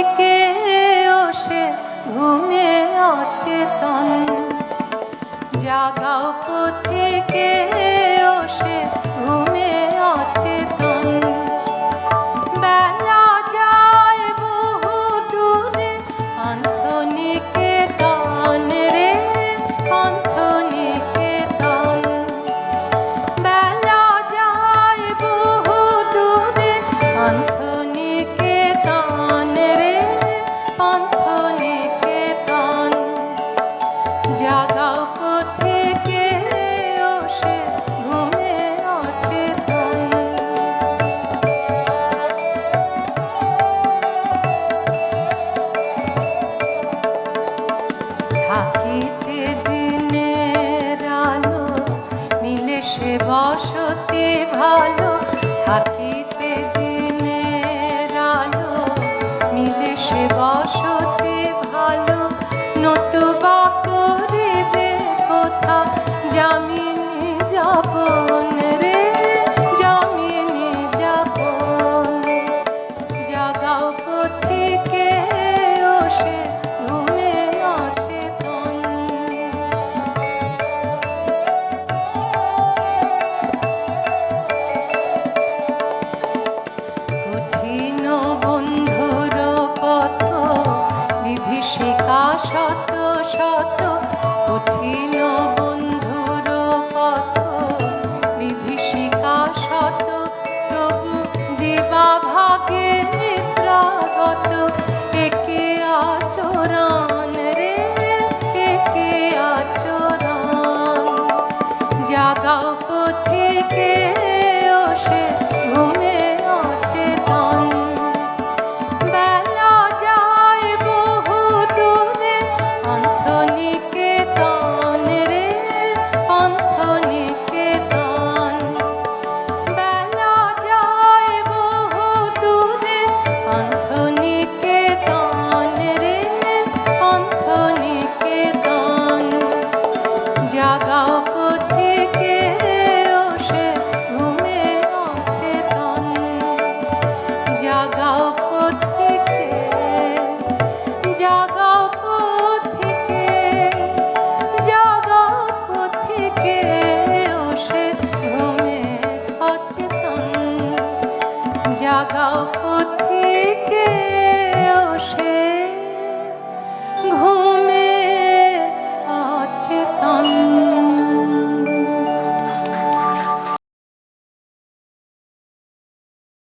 থেকে সে ঘুমে অচেতন। জাগাও থেকে সে ঘুমে অচেতন। বেলা যায় বহু দূরে অন্থনিকেতন রে অন্থনিকেতন সে বসতে ভালো থাকিতে শত শত কঠিন বন্ধুর পথ। বিভীষিকা শত, তবু দিবা ভাগে নিদ্রাগত একে আচরণ রে, একে আচরণ। জাগাও পথিকে rock